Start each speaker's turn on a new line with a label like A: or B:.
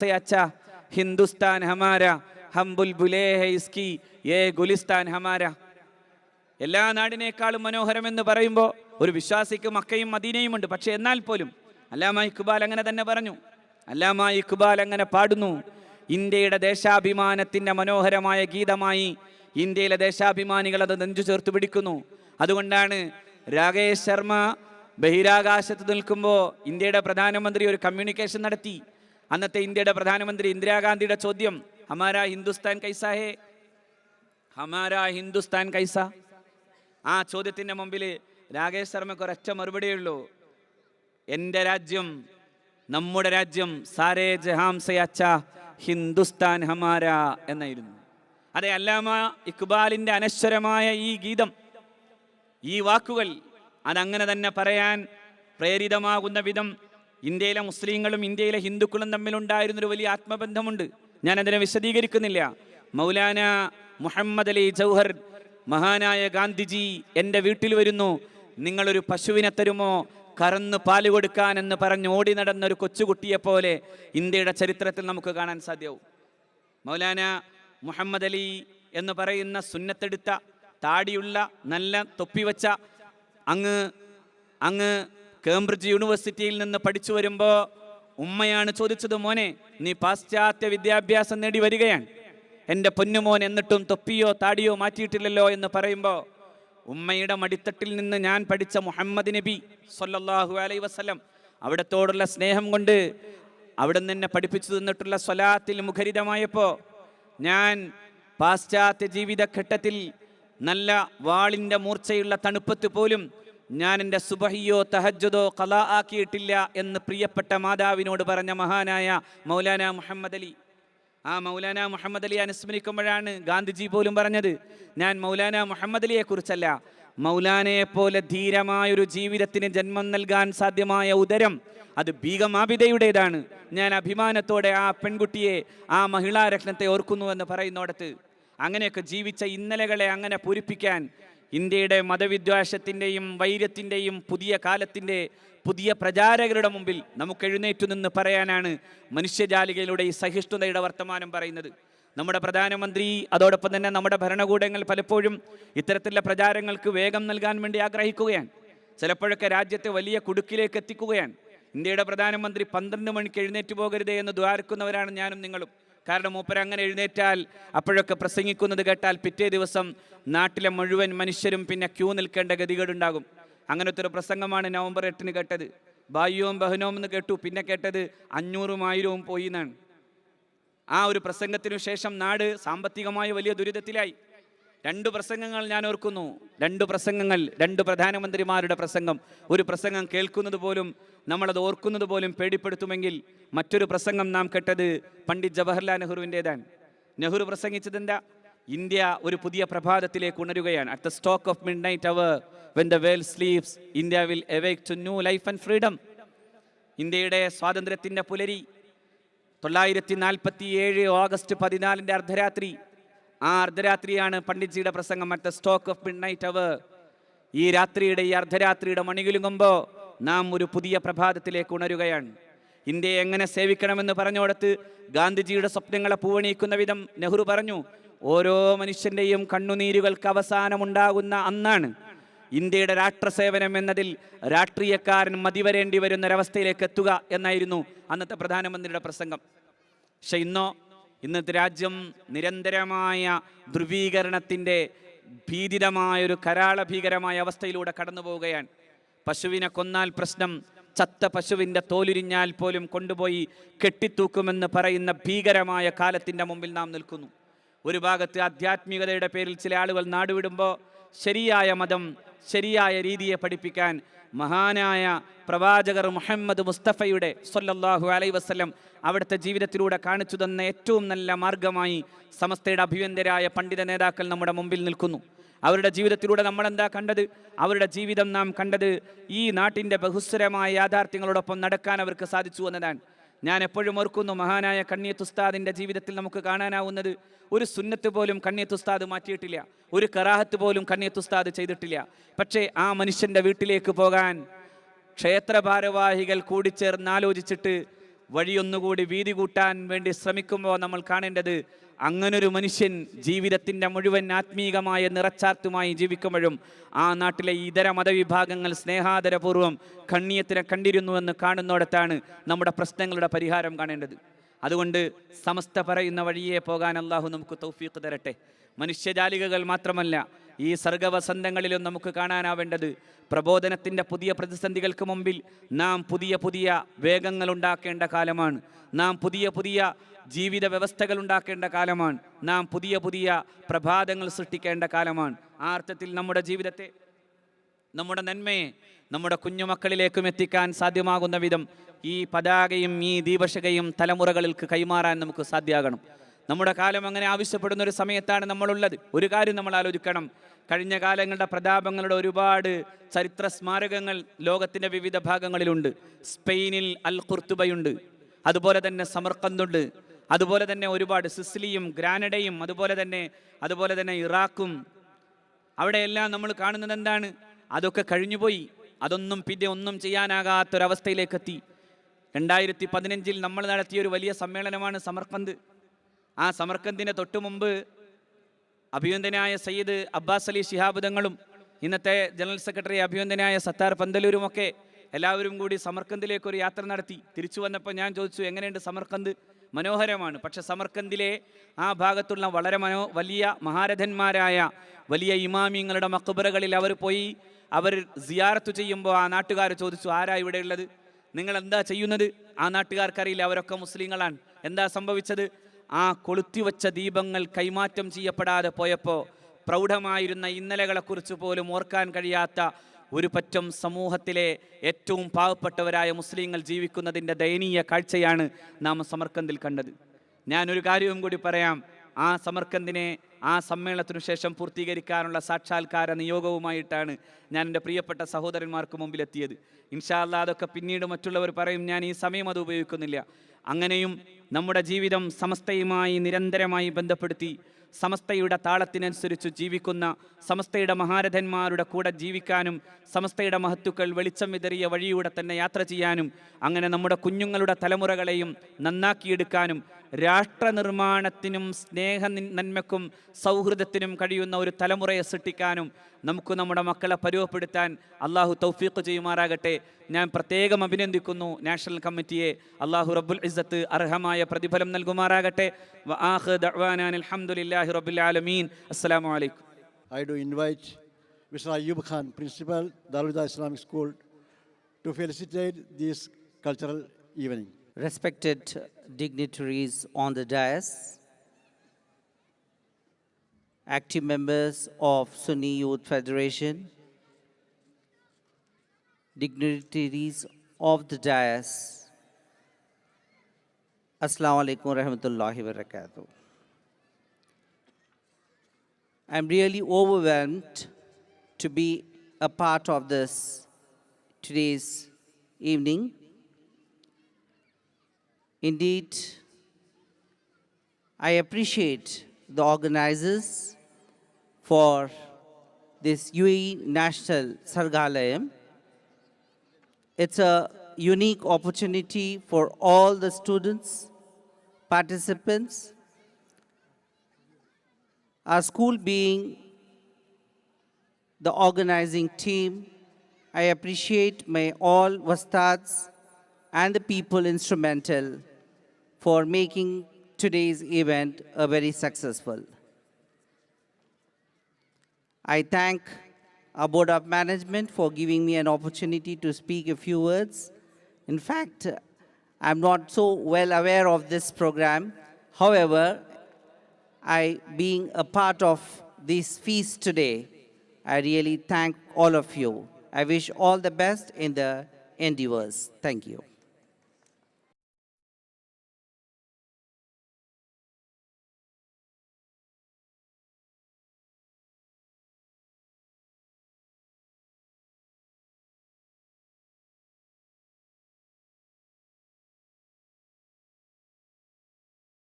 A: अच्छा हिंदुस्तान हमारा हम बुलबुले है इसकी ये ഗുലിസ്ഥാൻ हमारा എല്ലാ നാടിനേക്കാളും മനോഹരമെന്ന് പറയുമ്പോൾ ഒരു വിശ്വാസിക്ക് മക്കയും മദീനയും ഉണ്ട്. പക്ഷെ എന്നാൽ പോലും അല്ലാമ ഇക്ബാൽ അങ്ങനെ തന്നെ പറഞ്ഞു. അല്ലാമ ഇക്ബാൽ അങ്ങനെ പാടുന്നു. ഇന്ത്യയുടെ ദേശാഭിമാനത്തിന്റെ മനോഹരമായ ഗീതമായി ഇന്ത്യയിലെ ദേശാഭിമാനികൾ അത് നെഞ്ചു ചേർത്ത് പിടിക്കുന്നു. അതുകൊണ്ടാണ് രാകേഷ് ശർമ്മ ബഹിരാകാശത്ത് നിൽക്കുമ്പോൾ ഇന്ത്യയുടെ പ്രധാനമന്ത്രി ഒരു കമ്മ്യൂണിക്കേഷൻ നടത്തി. അന്നത്തെ ഇന്ത്യയുടെ പ്രധാനമന്ത്രി ഇന്ദിരാഗാന്ധിയുടെ ചോദ്യം ഹമാരാ ഹിന്ദുസ്ഥാൻ കൈസാ ഹേ? ഹമാരാ ഹിന്ദുസ്ഥാൻ കൈസ? ആ ചോദ്യത്തിന്റെ മുമ്പിൽ രാകേഷ് ശർമ്മയ്ക്ക് ഒരൊറ്റ മറുപടിയേ ഉള്ളൂ. എന്റെ രാജ്യം നമ്മുടെ രാജ്യം സാരേ ജഹാം സെ അച്ച ഹിന്ദുസ്ഥാൻ ഹമാര എന്നായിരുന്നു. അതെ അല്ലാമ ഇക്ബാലിന്റെ അനശ്വരമായ ഈ ഗീതം ഈ വാക്കുകൾ അതങ്ങനെ തന്നെ പറയാൻ പ്രേരിതമാകുന്ന വിധം ഇന്ത്യയിലെ മുസ്ലിങ്ങളും ഇന്ത്യയിലെ ഹിന്ദുക്കളും തമ്മിലുണ്ടായിരുന്നൊരു വലിയ ആത്മബന്ധമുണ്ട്. ഞാൻ അതിനെ വിശദീകരിക്കുന്നില്ല. മൗലാന മുഹമ്മദ് അലി ജൗഹർ മഹാനായ ഗാന്ധിജി എന്റെ വീട്ടിൽ വരുന്നു. നിങ്ങളൊരു പശുവിനെ തരുമോ? കറന്ന് പാൽ കൊടുക്കാൻ എന്ന് പറഞ്ഞ് ഓടി നടന്ന ഒരു കൊച്ചുകുട്ടിയെ പോലെ ഇന്ത്യയുടെ ചരിത്രത്തിൽ നമുക്ക് കാണാൻ സാധ്യവും. മൗലാന മുഹമ്മദ് അലി എന്ന് പറയുന്ന സുന്നത്തെടുത്ത താടിയുള്ള നല്ല തൊപ്പി വച്ച അങ്ങ് അങ്ങ് കേംബ്രിഡ്ജ് യൂണിവേഴ്സിറ്റിയിൽ നിന്ന് പഠിച്ചു വരുമ്പോൾ ഉമ്മയാണ് ചോദിച്ചത് മോനെ നീ പാശ്ചാത്യ വിദ്യാഭ്യാസം നേടി വരികയാണ്. എന്റെ പൊന്നുമോൻ എന്നിട്ടും തൊപ്പിയോ താടിയോ മാറ്റിയിട്ടില്ലല്ലോ എന്ന് പറയുമ്പോൾ ഉമ്മയുടെ മടിത്തട്ടിൽ നിന്ന് ഞാൻ പഠിച്ച മുഹമ്മദ് നബി സൊല്ലാഹു അലൈ വസ്ലം അവിടത്തോടുള്ള സ്നേഹം കൊണ്ട് അവിടെ നിന്ന് എന്നെ പഠിപ്പിച്ചു തന്നിട്ടുള്ള സ്വലാത്തിൽ മുഖരിതമായപ്പോൾ ഞാൻ പാശ്ചാത്യ ജീവിതഘട്ടത്തിൽ നല്ല വാളിന്റെ മൂർച്ചയുള്ള തണുപ്പത്ത് പോലും ഞാൻ എന്റെ സുബഹിയോ തഹജ്ജുദോ കലാ ആക്കിയിട്ടില്ല എന്ന് പ്രിയപ്പെട്ട മാതാവിനോട് പറഞ്ഞ മഹാനായ മൗലാന മുഹമ്മദ് അലി. ആ മൗലാന മുഹമ്മദ് അലിയെ അനുസ്മരിക്കുമ്പോഴാണ് ഗാന്ധിജി പോലും പറഞ്ഞത്. ഞാൻ മൗലാന മുഹമ്മദ് അലിയെ കുറിച്ചല്ല. മൗലാനയെ പോലെ ധീരമായൊരു ജീവിതത്തിന് ജന്മം നൽകാൻ സാധ്യമായ ഉദരം അത് ബീഗമാബിതയുടേതാണ് ഞാൻ അഭിമാനത്തോടെ ആ പെൺകുട്ടിയെ ആ മഹിളാരത്നത്തെ ഓർക്കുന്നുവെന്ന് പറയുന്നോടത്ത് അങ്ങനെയൊക്കെ ജീവിച്ച ഇന്നലകളെ അങ്ങനെ പൂരിപ്പിക്കാൻ ഇന്ത്യയുടെ മതവിദ്വേഷത്തിന്റെയും വൈര്യത്തിന്റെയും പുതിയ കാലത്തിന്റെ പുതിയ പ്രചാരകരുടെ മുമ്പിൽ നമുക്ക് എഴുന്നേറ്റു നിന്ന് പറയാനാണ് മനുഷ്യജാലികയിലൂടെ ഈ സഹിഷ്ണുതയുടെ വർത്തമാനം പറയുന്നത്. നമ്മുടെ പ്രധാനമന്ത്രി അതോടൊപ്പം തന്നെ നമ്മുടെ ഭരണകൂടങ്ങൾ പലപ്പോഴും ഇത്തരത്തിലുള്ള പ്രചാരങ്ങൾക്ക് വേഗം നൽകാൻ വേണ്ടി ആഗ്രഹിക്കുകയാണ്. ചിലപ്പോഴൊക്കെ രാജ്യത്തെ വലിയ കുടുക്കിലേക്ക് എത്തിക്കുകയാണ്. ഇന്ത്യയുടെ പ്രധാനമന്ത്രി പന്ത്രണ്ട് മണിക്ക് എഴുന്നേറ്റ് പോകരുതേ എന്ന് ദ്വാരക്കുന്നവരാണ് ഞാനും നിങ്ങളും. കാരണം മൂപ്പർ അങ്ങനെ എഴുന്നേറ്റാൽ അപ്പോഴൊക്കെ പ്രസംഗിക്കുന്നത് കേട്ടാൽ പിറ്റേ ദിവസം നാട്ടിലെ മുഴുവൻ മനുഷ്യരും പിന്നെ ക്യൂ നിൽക്കേണ്ട ഗതികേടുണ്ടാകും. അങ്ങനത്തെ ഒരു പ്രസംഗമാണ് നവംബർ എട്ടിന് കേട്ടത്. ബായുവും ബഹനവും എന്ന് കേട്ടു. പിന്നെ കേട്ടത് അഞ്ഞൂറും ആയിരവും പോയി എന്നാണ്. ആ ഒരു പ്രസംഗത്തിനു ശേഷം നാട് സാമ്പത്തികമായി വലിയ ദുരിതത്തിലായി. രണ്ട് പ്രസംഗങ്ങൾ ഞാൻ ഓർക്കുന്നു. രണ്ട് പ്രസംഗങ്ങൾ രണ്ട് പ്രധാനമന്ത്രിമാരുടെ പ്രസംഗം. ഒരു പ്രസംഗം കേൾക്കുന്നത് പോലും നമ്മളത് ഓർക്കുന്നത് പോലും പേടിപ്പെടുത്തുമെങ്കിൽ മറ്റൊരു പ്രസംഗം നാം കേട്ടത് പണ്ഡിറ്റ് ജവഹർലാൽ നെഹ്റുവിന്റെതാണ്. നെഹ്റു പ്രസംഗിച്ചത് എന്താ ഇന്ത്യ ഒരു പുതിയ പ്രഭാതത്തിലേക്ക് ഉണരുകയാണ്. At the stroke of midnight hour when the world sleeps India will awake to new life and freedom ഇന്ത്യയുടെ സ്വാതന്ത്ര്യത്തിന്റെ പുലരി തൊള്ളായിരത്തി നാൽപ്പത്തി ഏഴ് ഓഗസ്റ്റ് പതിനാലിന്റെ അർദ്ധരാത്രി ആ അർദ്ധരാത്രിയാണ് പണ്ഡിറ്റ്ജിയുടെ പ്രസംഗം. At the stroke of midnight hour ഈ രാത്രിയുടെ ഈ അർദ്ധരാത്രിയുടെ മണികുലുങ്ങുമ്പോൾ നാം ഒരു പുതിയ പ്രഭാതത്തിലേക്ക് ഉണരുകയാണ്. ഇന്ത്യയെ എങ്ങനെ സേവിക്കണമെന്ന് പറഞ്ഞോടത്ത് ഗാന്ധിജിയുടെ സ്വപ്നങ്ങളെ പൂവണിയിക്കുന്ന വിധം നെഹ്റു പറഞ്ഞു ഓരോ മനുഷ്യന്റെയും കണ്ണുനീരുകൾക്ക് അവസാനമുണ്ടാകുന്ന അന്നാണ്. ഇന്ത്യയുടെ രാഷ്ട്രസേവനം എന്നതിൽ രാഷ്ട്രീയക്കാരൻ മതിവരേണ്ടി വരുന്ന ഒരവസ്ഥയിലേക്ക് എത്തുക എന്നായിരുന്നു അന്നത്തെ പ്രധാനമന്ത്രിയുടെ പ്രസംഗം. പക്ഷെ ഇന്നോ ഇന്നത്തെ രാജ്യം നിരന്തരമായ ധ്രുവീകരണത്തിന്റെ ഭീതിതമായൊരു കരാള ഭീകരമായ അവസ്ഥയിലൂടെ കടന്നു പോവുകയാണ് പശുവിനെ കൊന്നാൽ പ്രശ്നം. ചത്ത പശുവിന്റെ തോലുരിഞ്ഞാൽ പോലും കൊണ്ടുപോയി കെട്ടിത്തൂക്കുമെന്ന് പറയുന്ന ഭീകരമായ കാലത്തിന്റെ മുമ്പിൽ നാം നിൽക്കുന്നു. ഒരു ഭാഗത്ത് ആധ്യാത്മികതയുടെ പേരിൽ ചില ആളുകൾ നാടുവിടുമ്പോൾ ശരിയായ മതം ശരിയായ രീതിയെ പഠിപ്പിക്കാൻ മഹാനായ പ്രവാചകർ മുഹമ്മദ് മുസ്തഫയുടെ സൊല്ലാഹു അലൈ വസ്ലം അവിടുത്തെ ജീവിതത്തിലൂടെ കാണിച്ചു തന്ന ഏറ്റവും നല്ല മാർഗമായി സമസ്തയുടെ അഭിവന്ദരായ പണ്ഡിത നേതാക്കൾ നമ്മുടെ മുമ്പിൽ നിൽക്കുന്നു. അവരുടെ ജീവിതത്തിലൂടെ നമ്മൾ എന്താ കണ്ടത്? അവരുടെ ജീവിതം നാം കണ്ടത് ഈ നാട്ടിന്റെ ബഹുസ്വരമായ യാഥാർത്ഥ്യങ്ങളോടൊപ്പം നടക്കാൻ അവർക്ക് സാധിച്ചു എന്നതാണ്. ഞാൻ എപ്പോഴും ഓർക്കുന്നു മഹാനായ കണ്ണിയത്ത് ജീവിതത്തിൽ നമുക്ക് കാണാനാവുന്നത് ഒരു സുന്നത്ത് പോലും കണ്ണിയത്ത് മാറ്റിയിട്ടില്ല. ഒരു കറാഹത്ത് പോലും കണ്ണിയത്ത് ചെയ്തിട്ടില്ല. പക്ഷേ ആ മനുഷ്യന്റെ വീട്ടിലേക്ക് പോകാൻ ക്ഷേത്ര ഭാരവാഹികൾ കൂടിച്ചേർന്ന് ആലോചിച്ചിട്ട് വഴിയൊന്നുകൂടി വീതി കൂട്ടാൻ വേണ്ടി ശ്രമിക്കുമ്പോൾ നമ്മൾ കാണേണ്ടത് അങ്ങനൊരു മനുഷ്യൻ ജീവിതത്തിന്റെ മുഴുവൻ ആത്മീകമായ നിറച്ചാർത്തുമായി ജീവിക്കുമ്പോഴും ആ നാട്ടിലെ ഇതര മതവിഭാഗങ്ങൾ സ്നേഹാദരപൂർവം കണ്ണിയത്തിനെ കണ്ടിരുന്നുവെന്ന് കാണുന്നിടത്താണ് നമ്മുടെ പ്രശ്നങ്ങളുടെ പരിഹാരം കാണേണ്ടത്. അതുകൊണ്ട് സമസ്ത പറയുന്ന വഴിയെ പോകാൻ അള്ളാഹു നമുക്ക് തൗഫീഖ് തരട്ടെ. മനുഷ്യജാലികകൾ മാത്രമല്ല ഈ സർഗവസന്തങ്ങളിലും നമുക്ക് കാണാനാവേണ്ടത് പ്രബോധനത്തിന്റെ പുതിയ പ്രതിസന്ധികൾക്ക് മുമ്പിൽ നാം പുതിയ പുതിയ വേഗങ്ങൾ ഉണ്ടാക്കേണ്ട കാലമാണ്. നാം പുതിയ പുതിയ ജീവിത വ്യവസ്ഥകൾ ഉണ്ടാക്കേണ്ട കാലമാണ്. നാം പുതിയ പുതിയ പ്രഭാതങ്ങൾ സൃഷ്ടിക്കേണ്ട കാലമാണ്. ആ അർത്ഥത്തിൽ നമ്മുടെ ജീവിതത്തെ നമ്മുടെ നന്മയെ നമ്മുടെ കുഞ്ഞുമക്കളിലേക്കും എത്തിക്കാൻ സാധ്യമാകുന്ന വിധം ഈ പതാകയും ഈ ദീപശകയും തലമുറകളിൽക്ക് കൈമാറാൻ നമുക്ക് സാധ്യമാകണം. നമ്മുടെ കാലം അങ്ങനെ ആവശ്യപ്പെടുന്ന ഒരു സമയത്താണ് നമ്മളുള്ളത്. ഒരു കാര്യം നമ്മൾ ആലോചിക്കണം. കഴിഞ്ഞ കാലങ്ങളുടെ പ്രതാപങ്ങളുടെ ഒരുപാട് ചരിത്ര സ്മാരകങ്ങൾ ലോകത്തിന്റെ വിവിധ ഭാഗങ്ങളിലുണ്ട്. സ്പെയിനിൽ അൽ കുർത്തുബയുണ്ട് അതുപോലെ തന്നെ സമർക്കന്തുണ്ട്. അതുപോലെ തന്നെ ഒരുപാട് സിസിലിയും ഗ്രാനഡയും അതുപോലെ തന്നെ അതുപോലെ തന്നെ ഇറാഖും. അവിടെയെല്ലാം നമ്മൾ കാണുന്നത് എന്താണ്? അതൊക്കെ കഴിഞ്ഞുപോയി. അതൊന്നും പിന്നെ ഒന്നും ചെയ്യാനാകാത്തൊരവസ്ഥയിലേക്കെത്തി. രണ്ടായിരത്തി പതിനഞ്ചിൽ നമ്മൾ നടത്തിയ ഒരു വലിയ സമ്മേളനമാണ് സമർക്കന്ത്. ആ സമർക്കന്തിന്റെ തൊട്ടു മുമ്പ് അഭിയന്തനായ സയ്യിദ് അബ്ബാസ് അലി ശിഹാബുദങ്ങളും ഇന്നത്തെ ജനറൽ സെക്രട്ടറി അഭിയന്തനായ സത്താർ പന്തലൂരുമൊക്കെ എല്ലാവരും കൂടി സമർക്കന്തിലേക്ക് ഒരു യാത്ര നടത്തി. തിരിച്ചു വന്നപ്പോൾ ഞാൻ ചോദിച്ചു എങ്ങനെയുണ്ട് സമർക്കന്ത്? മനോഹരമാണ്. പക്ഷെ സമർക്കന്തിലെ ആ ഭാഗത്തുള്ള വളരെ മനോ വലിയ മഹാരഥന്മാരായ വലിയ ഇമാമിങ്ങളുടെ മക്കുബറകളിൽ അവർ പോയി അവർ സിയാറത്ത് ചെയ്യുമ്പോൾ ആ നാട്ടുകാർ ചോദിച്ചു ആരാ ഇവിടെയുള്ളത്? നിങ്ങൾ എന്താ ചെയ്യുന്നത്? ആ നാട്ടുകാർക്കറിയില്ല അവരൊക്കെ മുസ്ലിങ്ങളാണ്. എന്താ സംഭവിച്ചത്? ആ കൊളുത്തിവച്ച ദീപങ്ങൾ കൈമാറ്റം ചെയ്യപ്പെടാതെ പോയപ്പോൾ പ്രൗഢമായിരുന്ന ഇന്നലകളെക്കുറിച്ച് പോലും ഓർക്കാൻ കഴിയാത്ത ഒരു പറ്റം സമൂഹത്തിലെ ഏറ്റവും പാവപ്പെട്ടവരായ മുസ്ലിങ്ങൾ ജീവിക്കുന്നതിന്റെ ദയനീയ കാഴ്ചയാണ് നാം സമർക്കന്തിൽ കണ്ടത്. ഞാനൊരു കാര്യവും കൂടി പറയാം. ആ സമർക്കന്തിനെ ആ സമ്മേളനത്തിനു ശേഷം പൂർത്തീകരിക്കാനുള്ള സാക്ഷാത്കാര നിയോഗവുമായിട്ടാണ് ഞാൻ എന്റെ പ്രിയപ്പെട്ട സഹോദരന്മാർക്ക് മുമ്പിലെത്തിയത്. ഇൻഷാല്ല അതൊക്കെ പിന്നീട് മറ്റുള്ളവർ പറയും ഞാൻ ഈ സമയം അത് ഉപയോഗിക്കുന്നില്ല. അങ്ങനെയും നമ്മുടെ ജീവിതം സമസ്തയുമായി നിരന്തരമായി ബന്ധപ്പെടുത്തി സമസ്തയുടെ താളത്തിനനുസരിച്ച് ജീവിക്കുന്ന സമസ്തയുടെ മഹാരഥന്മാരുടെ കൂടെ ജീവിക്കാനും സമസ്തയുടെ മഹത്തുക്കൾ വെളിച്ചം വിതറിയ വഴിയൂടെ തന്നെ യാത്ര ചെയ്യാനും അങ്ങനെ നമ്മുടെ കുഞ്ഞുങ്ങളുടെ തലമുറകളെയും നന്നാക്കിയെടുക്കാനും രാഷ്ട്ര നിർമ്മാണത്തിനും സ്നേഹ നന്മക്കും സൗഹൃദത്തിനും കഴിയുന്ന ഒരു തലമുറയെ സൃഷ്ടിക്കാനും നമുക്ക് നമ്മുടെ മക്കളെ പരുവപ്പെടുത്താൻ അള്ളാഹു തൗഫീഖ് ചെയ്യുമാറാകട്ടെ. ഞാൻ പ്രത്യേകം അഭിനന്ദിക്കുന്നു നാഷണൽ കമ്മിറ്റിയെ. അള്ളാഹു റബ്ബുൽ ഇസ്സത്ത് അർഹമായ പ്രതിഫലം നൽകുമാറാകട്ടെ. അലഹമുല്ലാഹി റബ്ബിൽ ആലമീൻ. അസ്സലാമു അലൈക്കും.
B: I do invite mister Ayyub Khan principal Darul Islamic school to felicitate this cultural evening.
C: Respected dignitaries on the dais, active members of Sunni Youth Federation, dignitaries of the dais, Assalamu alaikum rahmatullahi wa barakatuh. I'm really overwhelmed to be a part of this today's evening. Indeed, I appreciate the organizers for this UAE National Sargalayam. It's a unique opportunity for all the students, participants, our school being the organizing team, I appreciate my all wastads and the people instrumental for making today's event a very successful. I thank our Board of Management for giving me an opportunity to speak a few words. In fact, I'm not so well aware of this program. However, I, being a part of this feast today, I really thank all of you. I wish all the best in the endeavors. Thank you.